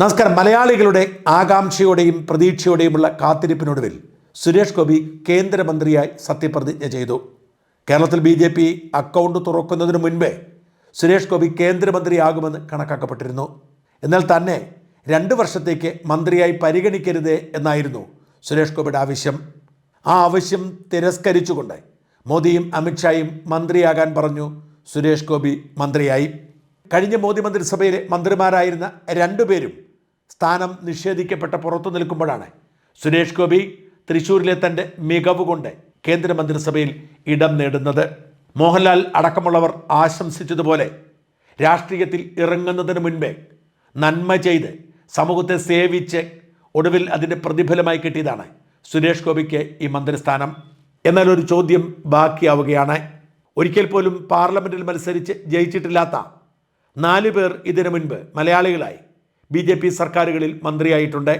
നമസ്കാരം. മലയാളികളുടെ ആകാംക്ഷയോടെയും പ്രതീക്ഷയോടെയുമുള്ള കാത്തിരിപ്പിനൊടുവിൽ സുരേഷ് ഗോപി കേന്ദ്രമന്ത്രിയായി സത്യപ്രതിജ്ഞ ചെയ്തു. കേരളത്തിൽ ബി ജെ പി അക്കൗണ്ട് തുറക്കുന്നതിന് മുൻപേ സുരേഷ് ഗോപി കേന്ദ്രമന്ത്രിയാകുമെന്ന് കണക്കാക്കപ്പെട്ടിരുന്നു. എന്നാൽ തന്നെ രണ്ട് വർഷത്തേക്ക് മന്ത്രിയായി പരിഗണിക്കരുതേ എന്നായിരുന്നു സുരേഷ് ഗോപിയുടെ ആവശ്യം. ആ ആവശ്യം തിരസ്കരിച്ചുകൊണ്ട് മോദിയും അമിത്ഷായും മന്ത്രിയാകാൻ പറഞ്ഞു സുരേഷ് ഗോപി മന്ത്രിയായി. കഴിഞ്ഞ മോദി മന്ത്രിസഭയിലെ മന്ത്രിമാരായിരുന്ന രണ്ടുപേരും സ്ഥാനം നിഷേധിക്കപ്പെട്ട പുറത്തു നിൽക്കുമ്പോഴാണ്. സുരേഷ് ഗോപി തൃശൂരിലെ തന്റെ മികവ് കൊണ്ട് കേന്ദ്രമന്ത്രിസഭയിൽ ഇടം നേടുന്നത്. മോഹൻലാൽ അടക്കമുള്ളവർ ആശംസിച്ചതുപോലെ രാഷ്ട്രീയത്തിൽ ഇറങ്ങുന്നതിന് മുൻപേ നന്മ ചെയ്ത് സമൂഹത്തെ സേവിച്ച് ഒടുവിൽ അതിന്റെ പ്രതിഫലമായി കിട്ടിയതാണ് സുരേഷ് ഗോപിക്ക് ഈ മന്ത്രിസ്ഥാനം. എന്നാൽ ഒരു ചോദ്യം ബാക്കിയാവുകയാണ്. ഒരിക്കൽ പോലും പാർലമെന്റിൽ മത്സരിച്ച് ജയിച്ചിട്ടില്ലാത്ത നാല് പേർ ഇതിനു മുൻപ് മലയാളികളായി ബി ജെ പി സർക്കാരുകളിൽ മന്ത്രിയായിട്ടുണ്ട്.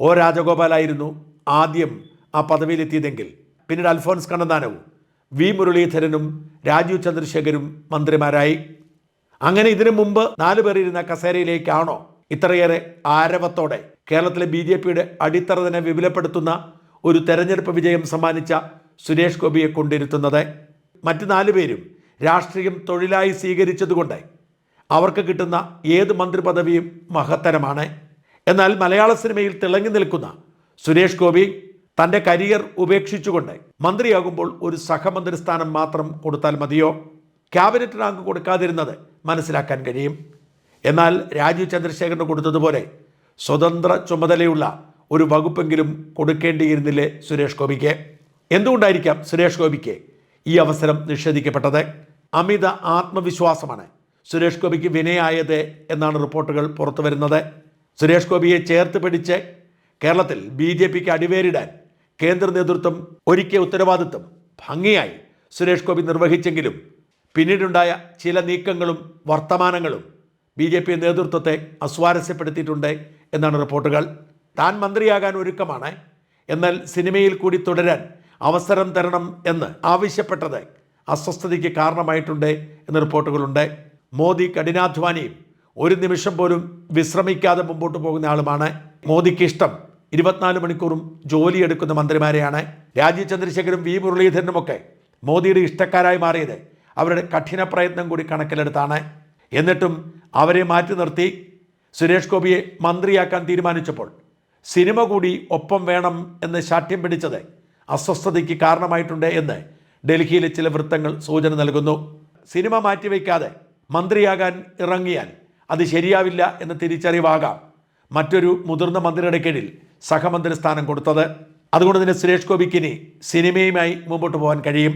ഒ രാജഗോപാലായിരുന്നു ആദ്യം ആ പദവിയിലെത്തിയതെങ്കിൽ. പിന്നീട് അൽഫോൻസ് കണ്ണന്താനവും വി മുരളീധരനും രാജീവ് ചന്ദ്രശേഖരും മന്ത്രിമാരായി. അങ്ങനെ ഇതിനു മുമ്പ് ഇരുന്ന കസേരയിലേക്കാണോ ഇത്രയേറെ ആരവത്തോടെ കേരളത്തിലെ ബി ജെ പിയുടെ അടിത്തറ തന്നെ വിപുലപ്പെടുത്തുന്ന ഒരു തെരഞ്ഞെടുപ്പ് വിജയം സമ്മാനിച്ച സുരേഷ് ഗോപിയെ കൊണ്ടിരുത്തുന്നത്. മറ്റു നാല് പേരും രാഷ്ട്രീയം തൊഴിലായി സ്വീകരിച്ചതുകൊണ്ട് അവർക്ക് കിട്ടുന്ന ഏത് മന്ത്രിപദവിയും മഹത്തരമാണ്. എന്നാൽ മലയാള സിനിമയിൽ തിളങ്ങി നിൽക്കുന്ന സുരേഷ് ഗോപി തന്റെ കരിയർ ഉപേക്ഷിച്ചുകൊണ്ട് മന്ത്രിയാകുമ്പോൾ ഒരു സഹമന്ത്രി സ്ഥാനം മാത്രം കൊടുത്താൽ മതിയോ? ക്യാബിനറ്റ് റാങ്ക് കൊടുക്കാതിരുന്നത് മനസ്സിലാക്കാൻ കഴിയും. എന്നാൽ രാജീവ് ചന്ദ്രശേഖരന് കൊടുത്തതുപോലെ സ്വതന്ത്ര ചുമതലയുള്ള ഒരു വകുപ്പെങ്കിലും കൊടുക്കേണ്ടിയിരുന്നില്ലേ സുരേഷ് ഗോപിക്ക്? എന്തുകൊണ്ടായിരിക്കാം സുരേഷ് ഗോപിക്ക് ഈ അവസരം നിഷേധിക്കപ്പെട്ടത്? അമിത ആത്മവിശ്വാസമാണ് സുരേഷ് ഗോപിക്ക് വിനയായത് എന്നാണ് റിപ്പോർട്ടുകൾ പുറത്തു വരുന്നത്. സുരേഷ് ഗോപിയെ ചേർത്ത് പിടിച്ച് കേരളത്തിൽ ബി ജെ പിക്ക് അടിവേരിടാൻ കേന്ദ്ര നേതൃത്വം ഒരുക്കിയ ഉത്തരവാദിത്വം ഭംഗിയായി സുരേഷ് ഗോപി നിർവഹിച്ചെങ്കിലും പിന്നീടുണ്ടായ ചില നീക്കങ്ങളും വർത്തമാനങ്ങളും ബി ജെ പി നേതൃത്വത്തെ അസ്വാരസ്യപ്പെടുത്തിയിട്ടുണ്ട് എന്നാണ് റിപ്പോർട്ടുകൾ. താൻ മന്ത്രിയാകാൻ ഒരുക്കമാണ്. എന്നാൽ സിനിമയിൽ കൂടി തുടരാൻ അവസരം തരണം എന്ന് ആവശ്യപ്പെട്ടത് അസ്വസ്ഥതയ്ക്ക് കാരണമായിട്ടുണ്ട് എന്ന് റിപ്പോർട്ടുകളുണ്ട്. മോദി കഠിനാധ്വാനിയും ഒരു നിമിഷം പോലും വിശ്രമിക്കാതെ മുമ്പോട്ട് പോകുന്ന ആളുമാണ് മോദിക്ക് ഇഷ്ടം. ഇരുപത്തിനാല് മണിക്കൂറും ജോലിയെടുക്കുന്ന മന്ത്രിമാരെയാണ് രാജീവ് ചന്ദ്രശേഖരും വി മുരളീധരനുമൊക്കെ മോദിയുടെ ഇഷ്ടക്കാരായി മാറിയത്. അവരുടെ കഠിന പ്രയത്നം കൂടി കണക്കിലെടുത്താണ്. എന്നിട്ടും അവരെ മാറ്റി നിർത്തി സുരേഷ് ഗോപിയെ മന്ത്രിയാക്കാൻ തീരുമാനിച്ചപ്പോൾ സിനിമ കൂടി ഒപ്പം വേണം എന്ന് ശാഠ്യം പിടിച്ചത് അസ്വസ്ഥതയ്ക്ക് കാരണമായിട്ടുണ്ട് എന്ന് ഡൽഹിയിലെ ചില വൃത്തങ്ങൾ സൂചന നൽകുന്നു. സിനിമ മാറ്റിവെക്കാതെ മന്ത്രിയാകാൻ ഇറങ്ങിയാൽ അത് ശരിയാവില്ല എന്ന് തിരിച്ചറിവാകാം. മറ്റൊരു മുതിർന്ന മന്ത്രിയുടെ കീഴിൽ സഹമന്ത്രി സ്ഥാനം കൊടുത്തത്. അതുകൊണ്ട് തന്നെ സുരേഷ് ഗോപിക്ക് ഇനി സിനിമയുമായി മുമ്പോട്ട് പോകാൻ കഴിയും.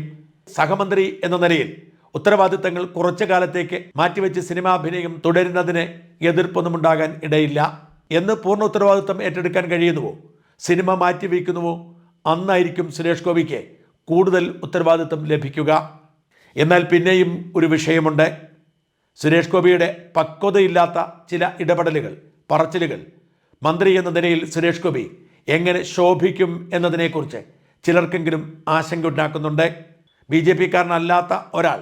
സഹമന്ത്രി എന്ന നിലയിൽ ഉത്തരവാദിത്തങ്ങൾ കുറച്ചു കാലത്തേക്ക് മാറ്റിവെച്ച് സിനിമാഭിനയം തുടരുന്നതിന് എതിർപ്പൊന്നും ഉണ്ടാകാൻ ഇടയില്ല. എന്ന് പൂർണ ഉത്തരവാദിത്തം ഏറ്റെടുക്കാൻ കഴിയുന്നുവോ? സിനിമ മാറ്റിവെക്കുന്നുവോ? അന്നായിരിക്കും സുരേഷ് ഗോപിക്ക് കൂടുതൽ ഉത്തരവാദിത്തം ലഭിക്കുക. എന്നാൽ പിന്നെയും ഒരു വിഷയമുണ്ട്. സുരേഷ് ഗോപിയുടെ പക്വതയില്ലാത്ത ചില ഇടപെടലുകൾ പറച്ചിലുകൾ. മന്ത്രി എന്ന നിലയിൽ സുരേഷ് ഗോപി എങ്ങനെ ശോഭിക്കും എന്നതിനെക്കുറിച്ച് ചിലർക്കെങ്കിലും ആശങ്ക ഉണ്ടാക്കുന്നുണ്ട് ബി ജെ പിക്കാരനല്ലാത്ത ഒരാൾ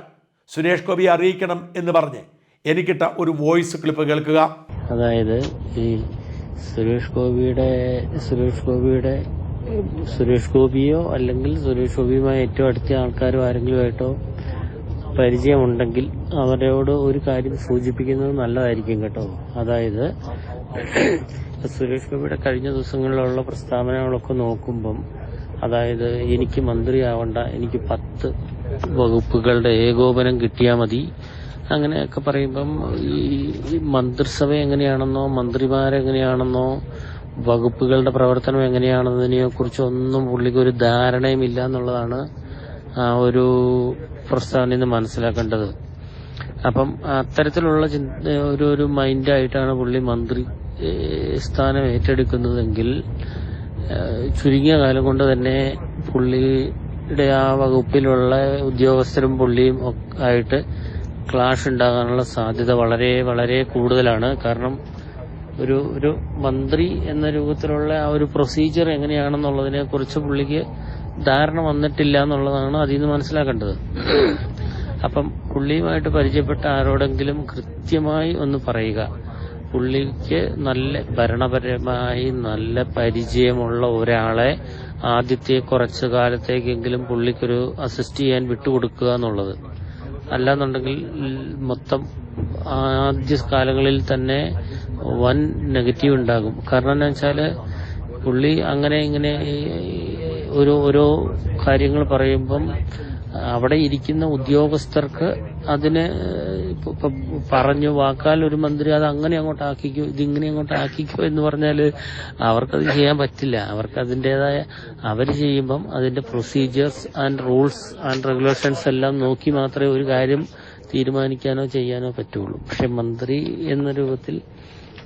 സുരേഷ് ഗോപിയെ അറിയിക്കണം എന്ന് പറഞ്ഞ് എനിക്കിട്ട ഒരു വോയിസ് ക്ലിപ്പ് കേൾക്കുക. അതായത് ഈ സുരേഷ് ഗോപിയുടെ സുരേഷ് ഗോപിയുടെ സുരേഷ് ഗോപിയോ അല്ലെങ്കിൽ സുരേഷ് ഗോപിയുമായി ഏറ്റവും അടുത്ത ആൾക്കാരോ ആരെങ്കിലുമായിട്ടോ പരിചയമുണ്ടെങ്കിൽ അവരോട് ഒരു കാര്യം സൂചിപ്പിക്കുന്നത് നല്ലതായിരിക്കും കേട്ടോ. അതായത് സുരേഷ് ഗോപിയുടെ കഴിഞ്ഞ ദിവസങ്ങളിലുള്ള പ്രസ്താവനകളൊക്കെ നോക്കുമ്പം അതായത് എനിക്ക് മന്ത്രിയാവണ്ട എനിക്ക് പത്ത് വകുപ്പുകളുടെ ഏകോപനം കിട്ടിയാൽ മതി അങ്ങനെയൊക്കെ പറയുമ്പം ഈ മന്ത്രിസഭ എങ്ങനെയാണെന്നോ മന്ത്രിമാരെങ്ങനെയാണെന്നോ വകുപ്പുകളുടെ പ്രവർത്തനം എങ്ങനെയാണെന്നതിനെ കുറിച്ചൊന്നും പുള്ളിക്ക് ഒരു ധാരണയുമില്ല എന്നുള്ളതാണ് ആ ഒരു പ്രസ്താവനയിൽ നിന്ന് മനസ്സിലാക്കേണ്ടത്. അപ്പം അത്തരത്തിലുള്ള ഒരു ഒരു മൈൻഡായിട്ടാണ് പുള്ളി മന്ത്രി സ്ഥാനം ഏറ്റെടുക്കുന്നതെങ്കിൽ ചുരുങ്ങിയ കാലം കൊണ്ട് തന്നെ പുള്ളിയുടെ ആ വകുപ്പിലുള്ള ഉദ്യോഗസ്ഥരും പുള്ളിയും ആയിട്ട് ക്ലാഷ് ഉണ്ടാകാനുള്ള സാധ്യത വളരെ വളരെ കൂടുതലാണ്. കാരണം ഒരു ഒരു മന്ത്രി എന്ന രൂപത്തിലുള്ള ആ ഒരു പ്രൊസീജിയർ എങ്ങനെയാണെന്നുള്ളതിനെ കുറിച്ച് പുള്ളിക്ക് ധാരണ വന്നിട്ടില്ല എന്നുള്ളതാണ് അതിൽ നിന്ന് മനസ്സിലാക്കേണ്ടത്. അപ്പം പുള്ളിയുമായിട്ട് പരിചയപ്പെട്ട ആരോടെങ്കിലും കൃത്യമായി ഒന്ന് പറയുക. പുള്ളിക്ക് നല്ല ഭരണപരമായി നല്ല പരിചയമുള്ള ഒരാളെ ആദ്യത്തെ കുറച്ചു കാലത്തേക്കെങ്കിലും പുള്ളിക്കൊരു അസിസ്റ്റ് ചെയ്യാൻ വിട്ടുകൊടുക്കുക എന്നുള്ളത്. അല്ലാന്നുണ്ടെങ്കിൽ മൊത്തം ആദ്യ കാലങ്ങളിൽ തന്നെ വൻ നെഗറ്റീവ് ഉണ്ടാകും. കാരണം എന്താ വെച്ചാൽ പുള്ളി അങ്ങനെ ഇങ്ങനെ ഒരു ഓരോ കാര്യങ്ങൾ പറയുമ്പം അവിടെ ഇരിക്കുന്ന ഉദ്യോഗസ്ഥർക്ക് അതിന് പറഞ്ഞു വാക്കാൽ ഒരു മന്ത്രി അത് അങ്ങനെ അങ്ങോട്ട് ആക്കിക്കോ ഇതിങ്ങനെ അങ്ങോട്ട് ആക്കിക്കോ എന്ന് പറഞ്ഞാൽ അവർക്കത് ചെയ്യാൻ പറ്റില്ല. അവർക്ക് അതിന്റെതായ അവർ ചെയ്യുമ്പം അതിന്റെ procedures and rules and regulations എല്ലാം നോക്കി മാത്രമേ ഒരു കാര്യം തീരുമാനിക്കാനോ ചെയ്യാനോ പറ്റുള്ളൂ. പക്ഷെ മന്ത്രി എന്ന രൂപത്തിൽ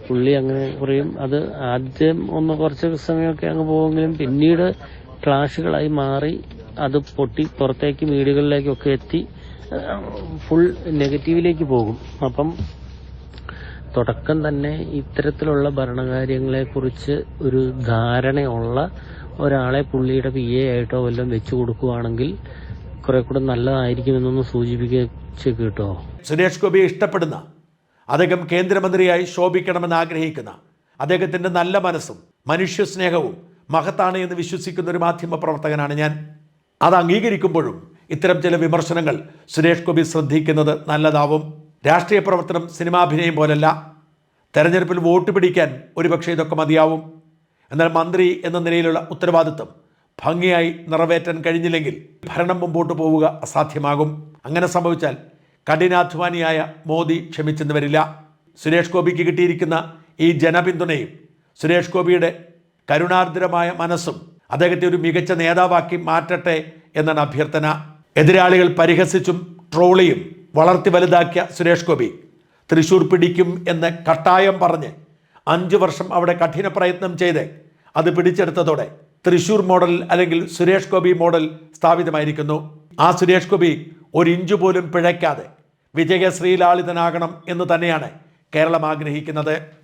പുള്ളി അങ്ങനെ പറയും അത് ആദ്യം ഒന്ന് കുറച്ച് സമയമൊക്കെ അങ്ങ് പോകുമെങ്കിലും പിന്നീട് ക്ലാഷുകളായി മാറി അത് പൊട്ടി പുറത്തേക്ക് വീടുകളിലേക്കൊക്കെ എത്തി ഫുൾ നെഗറ്റീവിലേക്ക് പോകും. അപ്പം തുടക്കം തന്നെ ഇത്തരത്തിലുള്ള ഭരണകാര്യങ്ങളെ കുറിച്ച് ഒരു ധാരണയുള്ള ഒരാളെ പുള്ളിയുടെ പി എ ആയിട്ടോ വല്ലതും വെച്ചു കൊടുക്കുവാണെങ്കിൽ കുറെ കൂടെ നല്ലതായിരിക്കുമെന്നൊന്ന് സൂചിപ്പിച്ച് കേട്ടോ. സുരേഷ് ഗോപിയെ ഇഷ്ടപ്പെടുന്ന അദ്ദേഹം കേന്ദ്രമന്ത്രിയായി ശോഭിക്കണമെന്ന് ആഗ്രഹിക്കുന്ന അദ്ദേഹത്തിന്റെ നല്ല മനസ്സും മനുഷ്യസ്നേഹവും മഹത്താണ് എന്ന് വിശ്വസിക്കുന്ന ഒരു മാധ്യമ പ്രവർത്തകനാണ് ഞാൻ. അത് അംഗീകരിക്കുമ്പോഴും ഇത്തരം ചില വിമർശനങ്ങൾ സുരേഷ് ഗോപി ശ്രദ്ധിക്കുന്നത് നല്ലതാവും. രാഷ്ട്രീയ പ്രവർത്തനം സിനിമാഭിനയം പോലല്ല. തെരഞ്ഞെടുപ്പിൽ വോട്ട് പിടിക്കാൻ ഒരുപക്ഷെ ഇതൊക്കെ മതിയാവും. എന്നാൽ മന്ത്രി എന്ന നിലയിലുള്ള ഉത്തരവാദിത്വം ഭംഗിയായി നിറവേറ്റാൻ കഴിഞ്ഞില്ലെങ്കിൽ ഭരണം മുമ്പോട്ട് പോവുക അസാധ്യമാകും. അങ്ങനെ സംഭവിച്ചാൽ കഠിനാധ്വാനിയായ മോദി ക്ഷമിച്ചെന്ന് വരില്ല. സുരേഷ് ഗോപിക്ക് കിട്ടിയിരിക്കുന്ന ഈ ജനപിന്തുണയും സുരേഷ് ഗോപിയുടെ കരുണാർദ്രമായ മനസ്സും അദ്ദേഹത്തെ ഒരു മികച്ച നേതാവാക്കി മാറ്റട്ടെ എന്നാണ് അഭ്യർത്ഥന. എതിരാളികൾ പരിഹസിച്ചും ട്രോളിയും വളർത്തി വലുതാക്കിയ സുരേഷ് ഗോപി തൃശൂർ പിടിക്കും എന്ന് കട്ടായം പറഞ്ഞ് അഞ്ചു വർഷം അവിടെ കഠിന പ്രയത്നം ചെയ്ത് അത് പിടിച്ചെടുത്തതോടെ തൃശൂർ മോഡൽ അല്ലെങ്കിൽ സുരേഷ് ഗോപി മോഡൽ സ്ഥാപിതമായിരിക്കുന്നു. ആ സുരേഷ് ഗോപി ഒരു ഇഞ്ചു പോലും പിഴയ്ക്കാതെ വിജയശ്രീലാളിതനാകണം എന്ന് തന്നെയാണ് കേരളം ആഗ്രഹിക്കുന്നത്.